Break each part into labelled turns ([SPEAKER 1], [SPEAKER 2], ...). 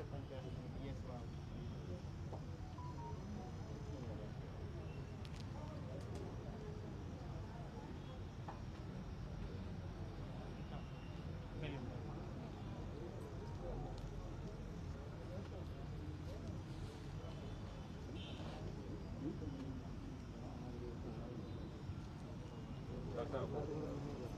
[SPEAKER 1] Питер там кажется, есть вам. Как там?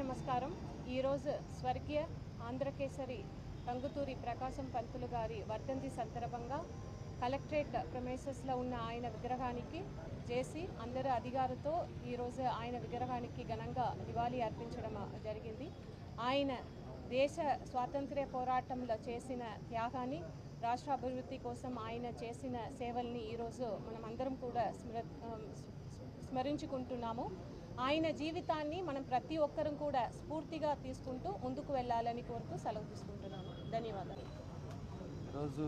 [SPEAKER 1] నమస్కారం. ఈరోజు స్వర్గీయ ఆంధ్రకేసరి రంగుతూరి ప్రకాశం పంతులు గారి వర్ధంతి సందర్భంగా కలెక్టరేట్ ప్రమేసెస్లో ఉన్న ఆయన విగ్రహానికి చేసి అందరు అధికారులతో ఈరోజు ఆయన విగ్రహానికి ఘనంగా నివాళి అర్పించడం జరిగింది. ఆయన దేశ స్వాతంత్ర్య పోరాటంలో చేసిన త్యాగాన్ని రాష్ట్ర అభివృద్ధి కోసం ఆయన చేసిన సేవల్ని ఈరోజు మనం అందరం కూడా స్మర స్మరించుకుంటున్నాము. ఆయన జీవితాన్ని మనం ప్రతి ఒక్కరం కూడా స్ఫూర్తిగా తీసుకుంటూ ముందుకు వెళ్ళాలని కోరుతూ సెలవు తీసుకుంటున్నాను. ధన్యవాదాలు.
[SPEAKER 2] ఈరోజు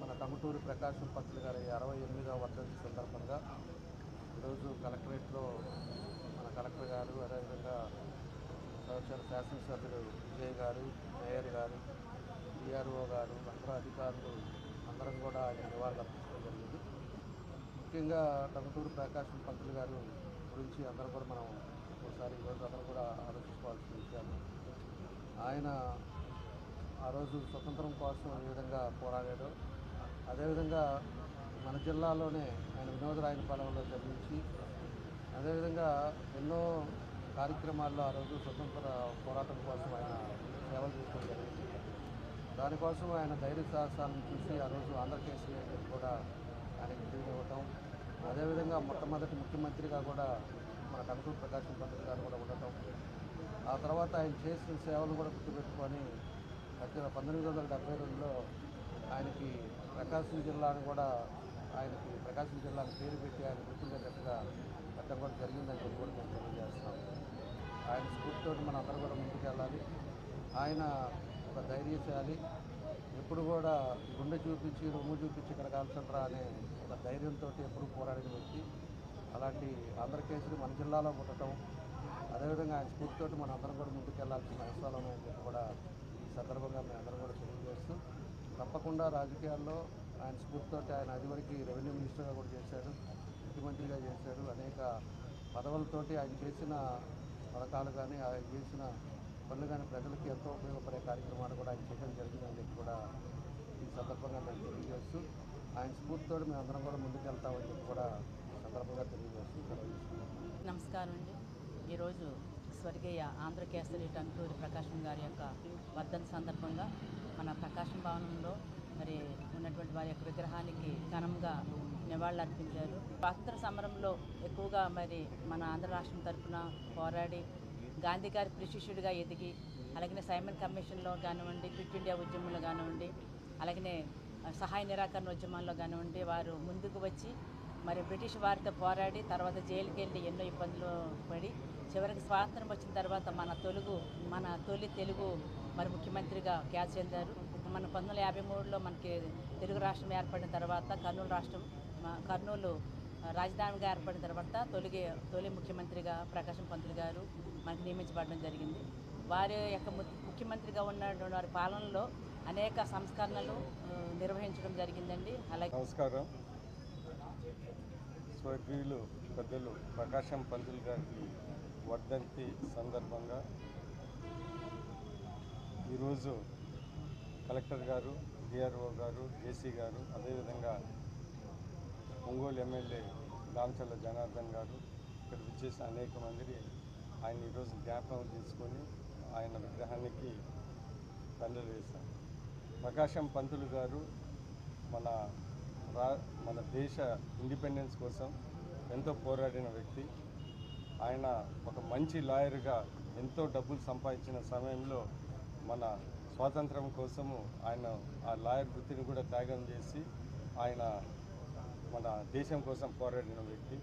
[SPEAKER 2] మన టంగుటూరి ప్రకాశం పంతులు గారి అరవై ఎనిమిదవ వర్ధంతి సందర్భంగా ఈరోజు కలెక్టరేట్లో మన కలెక్టర్ గారు అదేవిధంగా సంవత్సర శాసనసభ్యులు విజయ్ గారు మేయర్ గారు డిఆర్ఓ గారు అందరూ అధికారులు అందరం కూడా ఆయన నివాళులు అర్పించడం జరిగింది. ముఖ్యంగా టంగుటూరి ప్రకాశం పంతులు గారు గురించి అందరూ కూడా మనం ఒకసారి ఈరోజు అందరూ కూడా ఆలోచించుకోవాల్సిన విషయాలు. ఆయన ఆ రోజు స్వతంత్రం కోసం ఏ విధంగా పోరాడాడు. అదేవిధంగా మన జిల్లాలోనే ఆయన వినోదరాయన పాలనలో జన్మించి అదేవిధంగా ఎన్నో కార్యక్రమాల్లో ఆ రోజు స్వతంత్ర పోరాటం కోసం ఆయన సేవలు చేసుకోవడం జరిగింది. దానికోసం ఆయన ధైర్య సాహసాలను చూసి ఆ రోజు ఆంధ్రకేసరి అని కూడా ఆయనకి బిరుదు ఇవ్వటం అదేవిధంగా మొట్టమొదటి ముఖ్యమంత్రిగా కూడా మన కనకూరు ప్రకాశం పంతులు గారు కూడా ఉండటం ఆ తర్వాత ఆయన చేసిన సేవలు కూడా గుర్తుపెట్టుకొని గత పంతొమ్మిది వందల డెబ్బై రెండులో ఆయనకి ప్రకాశం జిల్లాను కూడా ఆయనకి ప్రకాశం జిల్లాను పేరు పెట్టి ఆయన గుర్తుండేటట్టుగా పెట్టడం కూడా జరిగిందని చెప్పి కూడా మేము తెలియజేస్తున్నాం. ఆయన స్ఫూర్తితో మన అందరం కూడా ముందుకు వెళ్ళాలి ఆయన ఒక ధైర్యశాలి ఎప్పుడు కూడా గుండె చూపించి రొమ్ము చూపించి ఇక్కడ కాల్చండ్రా అనే ఒక ధైర్యంతో ఎప్పుడు పోరాడిన వ్యక్తి. అలాంటి ఆంధ్రకేసరి మన జిల్లాలో ఉండటం అదేవిధంగా ఆయన స్ఫూర్తితోటి మన అందరం కూడా ముందుకెళ్ళాల్సిన అవసరాలు ఉన్నాయని చెప్పి కూడా ఈ సందర్భంగా మేము అందరం కూడా తెలియజేస్తూ తప్పకుండా రాజకీయాల్లో ఆయన స్ఫూర్తితోటి ఆయన అదివరకు రెవెన్యూ మినిస్టర్గా కూడా చేశాడు ముఖ్యమంత్రిగా చేశాడు అనేక పదవులతోటి ఆయన చేసిన పథకాలు కానీ ఆయన చేసిన పనులు కానీ ప్రజలకి ఎంతో ఉపయోగపడే కార్యక్రమాలు కూడా ఆయన చేయడం జరిగిందని చెప్పి కూడా ఈ సందర్భంగా మేము తెలియజేస్తూ ఆయన స్ఫూర్తితో మేము అందరం కూడా ముందుకెళ్తామని చెప్పి కూడా సందర్భంగా తెలియజేస్తూ
[SPEAKER 3] నమస్కారం అండి. ఈరోజు స్వర్గీయ ఆంధ్రకేసరి టంటూరి ప్రకాశం గారి యొక్క వర్ధన సందర్భంగా మన ప్రకాశం భవనంలో మరి ఉన్నటువంటి వారి యొక్క విగ్రహానికి ఘనంగా నివాళులు అర్పించారు. స్వాతంత్ర సమరంలో ఎక్కువగా మరి మన ఆంధ్ర రాష్ట్రం తరఫున పోరాడి గాంధీ గారి ప్రశిష్యుడిగా ఎదిగి అలాగే సైమన్ కమిషన్లో కానివ్వండి క్విట్ ఇండియా ఉద్యమంలో కానివ్వండి అలాగనే సహాయ నిరాకరణ ఉద్యమాల్లో కానివ్వండి వారు ముందుకు వచ్చి మరి బ్రిటిష్ వారితో పోరాడి తర్వాత జైలుకి వెళ్ళి ఎన్నో ఇబ్బందులు పడి చివరికి స్వాతంత్రం వచ్చిన తర్వాత మన తెలుగు మన తొలి తెలుగు మరి ముఖ్యమంత్రిగా క్యాచ్ చెందారు. మన పంతొమ్మిది వందల యాభై మూడులో మనకి తెలుగు రాష్ట్రం ఏర్పడిన తర్వాత కర్నూలు రాష్ట్రం కర్నూలు రాజధానిగా ఏర్పడిన తర్వాత తొలిగే తొలి ముఖ్యమంత్రిగా ప్రకాశం పంతులు గారు మనకు నియమించబడడం జరిగింది. వారి యొక్క ముఖ్యమంత్రిగా ఉన్నటువంటి వారి పాలనలో అనేక సంస్కరణలు నిర్వహించడం జరిగిందండి. అలాగే
[SPEAKER 4] నమస్కారం. స్వర్గీయులు పెద్దలు ప్రకాశం పంతులు గారికి వర్ధంతి సందర్భంగా ఈరోజు కలెక్టర్ గారు డిఆర్ఓ గారు జేసీ గారు అదేవిధంగా ఒంగోలు ఎమ్మెల్యే దామచల్ల జనార్దన్ గారు ఇక్కడ విచ్చేసిన అనేక మందిని ఆయన ఈరోజు జ్ఞాపకం తీసుకొని ఆయన విగ్రహానికి దండలు వేశారు. ప్రకాశం పంతులు గారు మన రా మన దేశ ఇండిపెండెన్స్ కోసం ఎంతో పోరాడిన వ్యక్తి. ఆయన ఒక మంచి లాయర్గా ఎంతో డబ్బులు సంపాదించిన సమయంలో మన స్వాతంత్రం కోసము ఆయన ఆ లాయర్ వృత్తిని కూడా త్యాగం చేసి ఆయన మన దేశం కోసం పోరాడిన వ్యక్తి.